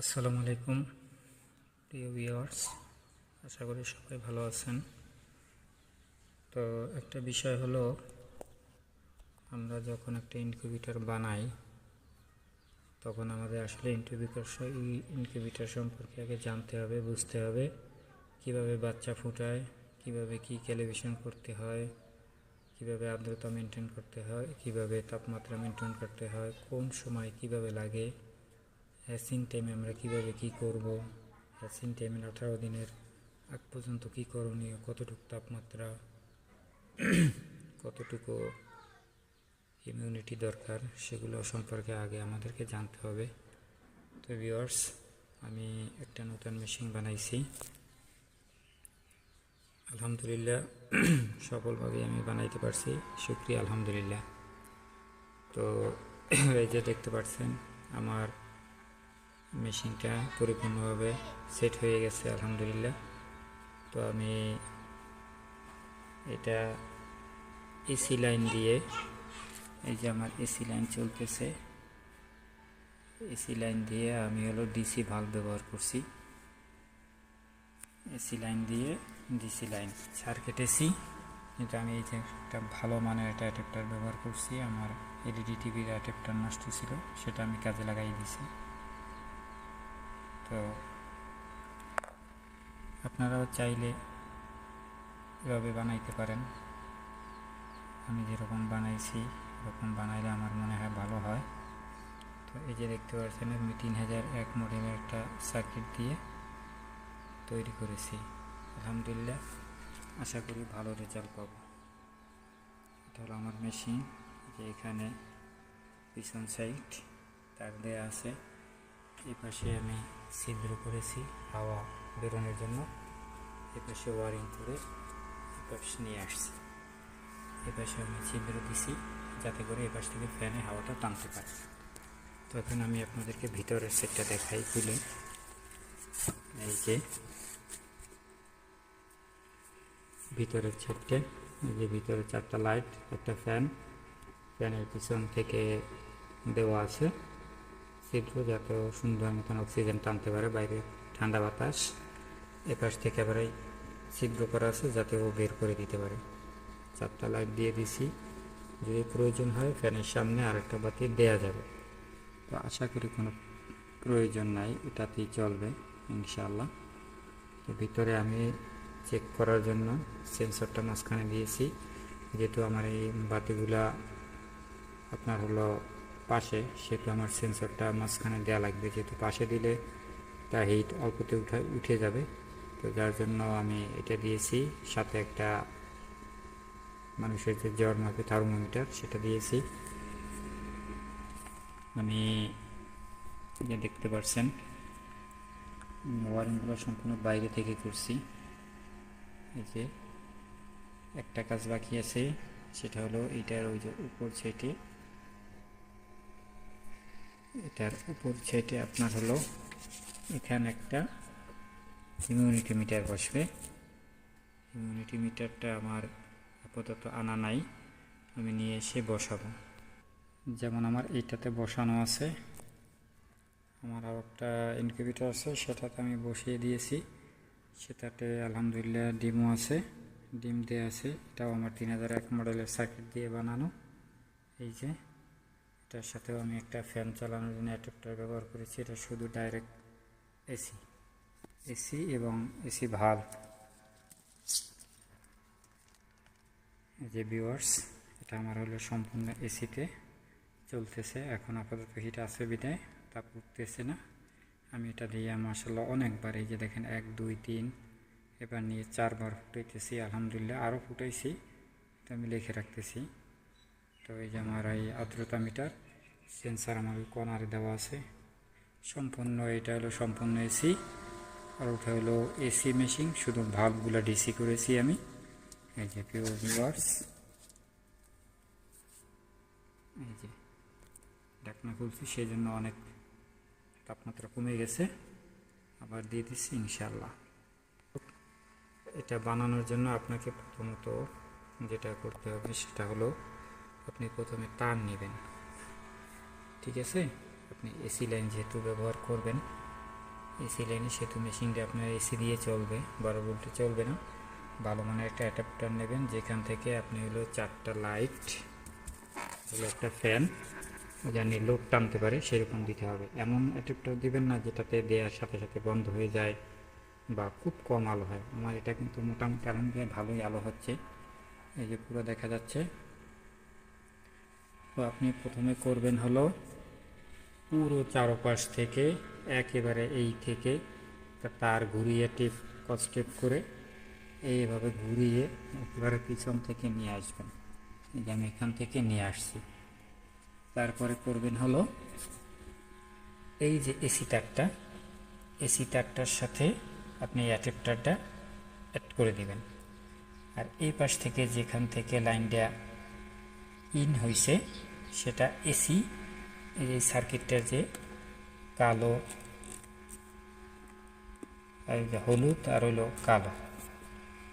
আসসালামু আলাইকুম, প্রিয় ভিউয়ার্স, আশা করি সবাই ভালো আছেন। তো একটা বিষয় হলো, আমরা যখন একটা ইনকিউবেটর বানাই, তখন আমাদের আসলে ইনকিউবেটর ইনকিউবেটর সম্পর্কে আগে জানতে হবে, বুঝতে হবে, কীভাবে বাচ্চা ফুটায়, কীভাবে কি ক্যালিব্রেশন করতে হয়, কীভাবে আর্দ্রতা মেনটেন করতে হয়, কীভাবে তাপমাত্রা মেনটেন করতে হয়, কোন সময় কীভাবে লাগে হ্যাসিং টাইমে আমরা কীভাবে কি করব হ্যাসিং টাইমের আঠারো দিনের আগ পর্যন্ত কি করণীয় কতটুকু তাপমাত্রা কতটুকু ইমিউনিটি দরকার সেগুলো সম্পর্কে আগে আমাদেরকে জানতে হবে তো ভিওয়ার্স আমি একটা নতুন মেশিন বানাইছি আলহামদুলিল্লাহ সফলভাবে আমি বানাইতে পারছি শুক্রিয়া আলহামদুলিল্লাহ তো এই যে দেখতে পাচ্ছেন আমার মেশিনটা পরিপূর্ণভাবে সেট হয়ে গেছে, আলহামদুলিল্লাহ। তো আমি এটা এসি লাইন দিয়ে, এই যে আমার এসি লাইন চলতেছে, এসি লাইন দিয়ে আমি হলো ডিসি ভাল্ব ব্যবহার করছি। এসি লাইন দিয়ে ডিসি লাইন সার্কিট এসি। এটা আমি এই যে একটা ভালো মানের একটা অ্যাডাপ্টার ব্যবহার করছি, আমার এলইডি টিভির অ্যাডাপ্টার নষ্ট ছিল, সেটা আমি কাজে লাগাই দিছি। তো আপনারাও চাইলে এভাবে বানাইতে পারেন। আমি যেরকম বানাইছি, এরকম বানাইলে আমার মনে হয় ভালো হয়। তো এই যে দেখতে পাচ্ছেন, আমি তিন হাজার এক মডেলের একটা সার্কিট দিয়ে তৈরি করেছি। আলহামদুলিল্লাহ, আশা করি ভালো রেজাল্ট পাবো। এটা হলো আমার মেশিন যে এখানে পিছন সাইড তার দেয়া আছে। এই পাশে আমি ছিদ্র করেছি হাওয়া বেরোনোর জন্য। এপাশে ওয়ারিং করে এ পাশে নিয়ে আসছি। এপাশে আমি ছিদ্র দিছি যাতে করে এপাশ থেকে ফ্যানে হাওয়াটা টানতে পারে। তো এখন আমি আপনাদেরকে ভিতরের সেটটা দেখাই খুলে এই যে ভিতরের সেটটা এই যে ভিতরে চারটা লাইট, একটা ফ্যান। ফ্যানের পিছন থেকে দেওয়া আছে। ছিদ্র যাতে সুন্দর মতন অক্সিজেন টানতে পারে বাইরে ঠান্ডা বাতাস। এপাশ থেকে এবারে ছিদ্র করা আছে যাতে ও বের করে দিতে পারে। চারটা লাইট দিয়ে দিছি। যদি প্রয়োজন হয় ফ্যানের সামনে আরেকটা বাতি দেয়া যাবে। তো আশা করি কোনো প্রয়োজন নাই, এটাতেই চলবে ইনশাআল্লাহ। তো ভিতরে আমি চেক করার জন্য সেন্সরটা মাঝখানে দিয়েছি। যেহেতু আমার এই বাতিগুলা আপনার হলো পাশে সেহেতু আমার সেন্সরটা মাঝখানে দেওয়া লাগবে। যেহেতু পাশে দিলে তা হিট অল্পতে উঠে উঠে যাবে। তো যার জন্য আমি এটা দিয়েছি। সাথে একটা মানুষের যে জ্বর মাপে থার্মোমিটার সেটা দিয়েছি। আমি যে দেখতে পাচ্ছেন ওয়ারিংগুলো সম্পূর্ণ বাইরে থেকে করছি। এই যে একটা কাজ বাকি আছে, সেটা হলো এটার ওই যে উপর ছেটে এটার উপর ছেটে আপনার হলো এখানে একটা ইমিউনিটি মিটার বসবে। ইমিউনিটি মিটারটা আমার আপাতত আনা নাই, আমি নিয়ে এসে বসাবো। যেমন আমার এইটাতে বসানো আছে, আমার আর একটা ইনকিউবেটর আছে, সেটাতে আমি বসিয়ে দিয়েছি। সেটাতে আলহামদুলিল্লাহ ডিমও আছে, ডিম দিয়ে আছে, এটাও আমার তিন হাজার এক মডেলের সার্কিট দিয়ে বানানো। এই যে এটার সাথেও আমি একটা ফ্যান চালানোর জন্য অ্যাডাপ্টার ব্যবহার করেছি। এটা শুধু ডাইরেক্ট এসি এসি এবং এসি ভাল্ব যে ভিউয়ার্স এটা আমার হলো সম্পূর্ণ এসিতে চলতেছে। এখন আপাতত হিট আছে বিদায় তাপ উঠতেছে না। আমি এটা দিয়ে মাসাল্লাহ অনেকবার, এই যে দেখেন, এক, দুই, তিন, এবার নিয়ে চারবার ফুটাইতেছি, আলহামদুলিল্লাহ। আরও ফুটাইছি তো আমি লিখে রাখতেছি। তো এই যে আমার এই আর্দ্রতা মিটার সেন্সার আমার কর্নারে দেওয়া আছে। সম্পূর্ণ এটা হলো সম্পূর্ণ এসি, আর ওটা হলো এসি মেশিন শুধু ভাবগুলো ডিসি করেছি আমি। এই যে পিওর এই যে ঢাকনা খুলছি সেই জন্য অনেক তাপমাত্রা কমে গেছে। আবার দিয়ে দিচ্ছি ইনশাল্লাহ এটা বানানোর জন্য আপনাকে প্রথমত যেটা করতে হবে সেটা হলো আপনি প্রথমে তার নেবেন। ঠিক আছে? আপনি এসি লাইন যেহেতু ব্যবহার করবেন এসি লাইনে সেতু মেশিনটা আপনার এসি দিয়ে চলবে, বারো ভোল্টে চলবে না। ভালো মানের একটা অ্যাডাপ্টার নেবেন, যেখান থেকে আপনি হলো চারটা লাইট হলো একটা ফ্যান জানি লোড টানতে পারে, সেরকম দিতে হবে। এমন অ্যাডাপ্টার দিবেন না, যেটাতে দেওয়ার সাথে সাথে বন্ধ হয়ে যায় বা খুব কম আলো হয়। আমার এটা কিন্তু মোটামুটি আলহামদুলিল্লাহ ভালোই আলো হচ্ছে। এই যে পুরো দেখা যাচ্ছে তো আপনি প্রথমে করবেন হলো পুরো চারপাশ থেকে, একেবারে এই থেকে তার ঘুরিয়ে টিপ কস্টেপ করে এইভাবে ঘুরিয়ে একেবারে পিছন থেকে নিয়ে আসবেন। এই যে আমি এখান থেকে নিয়ে আসছি। তারপরে করবেন হলো এই যে এসি তারটা, এসি তারটার সাথে আপনি অ্যাডাপ্টারটা অ্যাড করে দিবেন। আর এই পাশ থেকে যেখান থেকে লাইনটা ইন হয়েছে সেটা এসি, এই সার্কিটটার যে কালো হলুদ আর হলো কালো।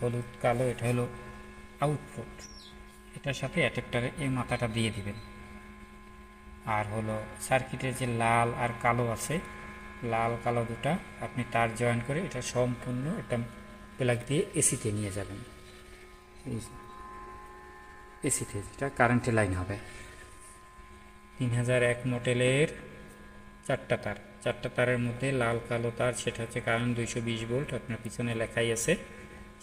হলুদ কালো, এটা হলো আউটপুট এটার সাথে অ্যাডাপ্টারে এই মাথাটা দিয়ে দিবেন। আর হলো সার্কিটের যে লাল আর কালো আছে, লাল কালো দুটা আপনি তার জয়েন করে এটা সম্পূর্ণ একটা প্লাগ দিয়ে এসিতে নিয়ে যাবেন। এসিতে যেটা কারেন্টের লাইন হবে। তিন হাজার এক মডেলের চারটা তার। চারটা তারের মধ্যে লাল, কালো তার, সেটা হচ্ছে কারেন্ট দুইশো বিশ ভোল্ট আপনার পিছনে লেখাই আছে।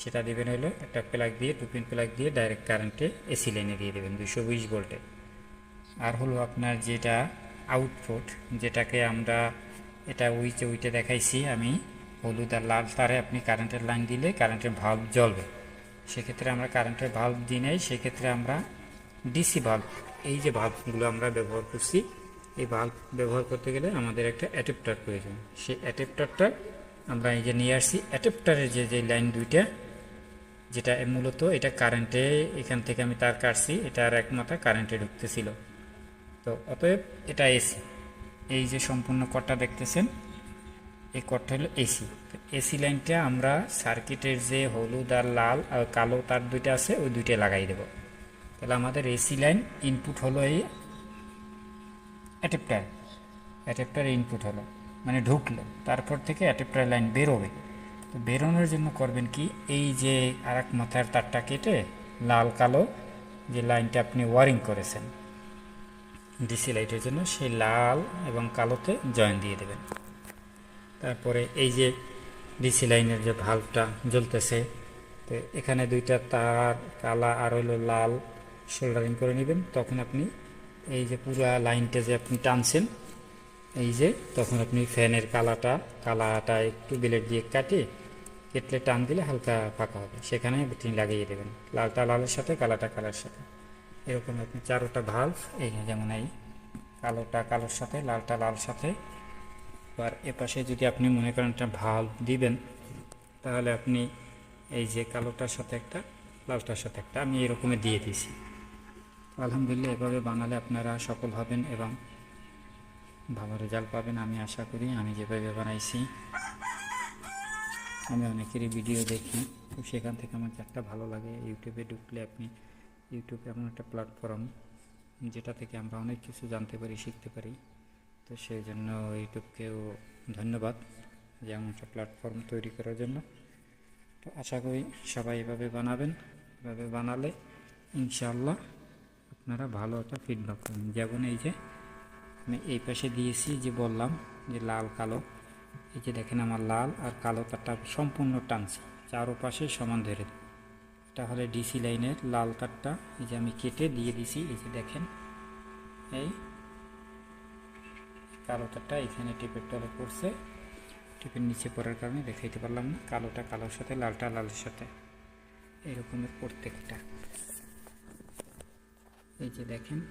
সেটা দেবেন হলো একটা প্লাগ দিয়ে টুপিন প্লাগ দিয়ে ডাইরেক্ট কারেন্টে এসি লাইনে দিয়ে দেবেন দুইশো বিশ ভোল্টে আর হলো আপনার যেটা আউটপুট যেটাকে আমরা এটা উইচে উইটে দেখাইছি, আমি হলুদ আর লাল তারে আপনি কারেন্টের লাইন দিলে কারেন্টের ভাল্ব জ্বলবে। সেক্ষেত্রে আমরা কারেন্টের ভাল্ব দিই নাই, সেক্ষেত্রে আমরা ডিসি ভাল্ব এই যে ভাল্বগুলো আমরা ব্যবহার করছি, এই ভাল্ব ব্যবহার করতে গেলে আমাদের একটা অ্যাডাপ্টার প্রয়োজন। সেই অ্যাডাপ্টারটা আমরা এই যে নিয়ে আসছি অ্যাডাপ্টারের যে যে লাইন দুইটা, যেটা মূলত এটা কারেন্টে এখান থেকে আমি তার কাটছি, এটা আর এক মাথা কারেন্টে ঢুকতেছিল। তো অতএব এটা এসি এই যে সম্পূর্ণ কটটা দেখতেছেন, এই কটটা হলো এসি এসি লাইনটা আমরা সার্কিটের যে হলুদ আর লাল আর কালো তার দুইটা আছে, ওই দুইটা লাগাই দেব। তাহলে আমাদের এসি লাইন ইনপুট হলো এই অ্যাডাপ্টার অ্যাডাপ্টার ইনপুট হলো মানে ঢুকলো। তারপর থেকে অ্যাডাপ্টার লাইন বেরোবে। তো বেরোনোর জন্য করবেন কি, এই যে আর মাথার তারটা কেটে লাল কালো যে লাইনটা আপনি ওয়ারিং করেছেন ডিসি লাইটের জন্য, সেই লাল এবং কালোতে জয়েন দিয়ে দেবেন। তারপরে এই যে ডিসি লাইনের যে ভাল্বটা জ্বলতেছে, তো এখানে দুইটা তার কালা আর হলো লাল শোল্ডারিং করে নেবেন। তখন আপনি এই যে পুরা লাইনটা যে আপনি টানছেন, এই যে তখন আপনি ফ্যানের কালাটা কালাটা একটু ব্লেড দিয়ে কাটে কেটলে টান দিলে হালকা ফাঁকা হবে। সেখানে তিনি লাগিয়ে দেবেন, লালটা লালের সাথে, কালাটা কালার সাথে। এরকম আপনি চারোটা ভাল্ব এই যেমন এই কালোটা কালোর সাথে, লালটা লাল সাথে আর এপাশে যদি আপনি মনে করেন একটা ভাল্ব দিবেন, তাহলে আপনি এই যে কালোটার সাথে একটা, লালটার সাথে একটা, আমি এরকমই দিয়ে দিয়েছি। আলহামদুলিল্লাহ, এভাবে বানালে আপনারা সফল হবেন এবং ভালো রেজাল্ট পাবেন। আমি আশা করি, আমি যেভাবে বানাইছি, আমি অনেকেরই ভিডিও দেখি, তো সেখান থেকে আমার চারটা ভালো লাগে। ইউটিউবে ঢুকলে আপনি, ইউটিউব এমন একটা প্ল্যাটফর্ম যেটা থেকে আমরা অনেক কিছু জানতে পারি, শিখতে পারি। তো সেই জন্য ইউটিউবকেও ধন্যবাদ যে একটা প্ল্যাটফর্ম তৈরি করার জন্য। তো আশা করি সবাই এভাবে বানাবেন, এভাবে বানালে ইনশাআল্লাহ আপনারা ভালো একটা ফিডব্যাক পাবেন। যেমন এই যে আমি এই পাশে দিয়েছি যে বললাম যে লাল, কালো। এই যে দেখেন আমার লাল আর কালো তারটা সম্পূর্ণ টানছি চারো পাশে সমান ধরে দেব এটা হলে ডিসি লাইনের লাল তারটা এই যে আমি কেটে দিয়ে দিছি, এই যে দেখেন, এই কালো তারটা এখানে টিপের তলে পড়ছে। টিপের নিচে পড়ার কারণে দেখাইতে পারলাম না, কালোটা কালোর সাথে, লালটা লালের সাথে। এরকমের প্রত্যেকটা। এই যে দেখেন,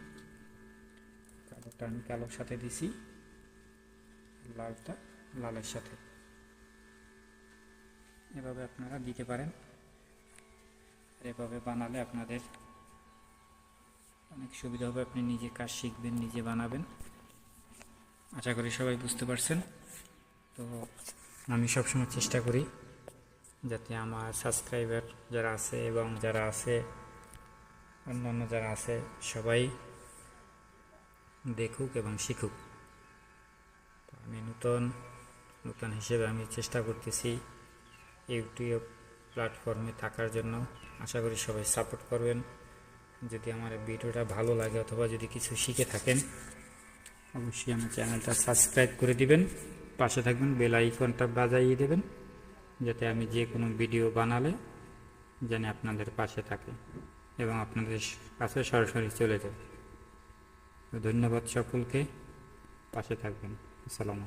কালোটা আমি কালোর সাথে দিছি, লালটা লালের সাথে। এভাবে আপনারা দিতে পারেন। এভাবে বানালে আপনাদের অনেক সুবিধা হবে, আপনি নিজে কাজ শিখবেন, নিজে বানাবেন। আশা করি সবাই বুঝতে পারছেন। তো আমি সবসময় চেষ্টা করি যাতে আমার সাবস্ক্রাইবার যারা আছে এবং যারা আছে, অন্যান্য যারা আছে, সবাই দেখুক এবং শিখুক। আমি নতুন নতুন হিসেবে আমি চেষ্টা করতেছি ইউটিউব প্ল্যাটফর্মে থাকার জন্য। আশা করি সবাই সাপোর্ট করবেন। যদি আমার ভিডিওটা ভালো লাগে অথবা যদি কিছু শিখে থাকেন অবশ্যই আমার চ্যানেলটা সাবস্ক্রাইব করে দিবেন, পাশে থাকবেন, বেল আইকনটা বাজাইয়ে দেবেন, যাতে আমি যে কোনো ভিডিও বানালে যেন আপনাদের পাশে থাকে এবং আপনাদের কাছে সরাসরি চলে যায়। ধন্যবাদ সকলকে, পাশে থাকবেন, আসসালামু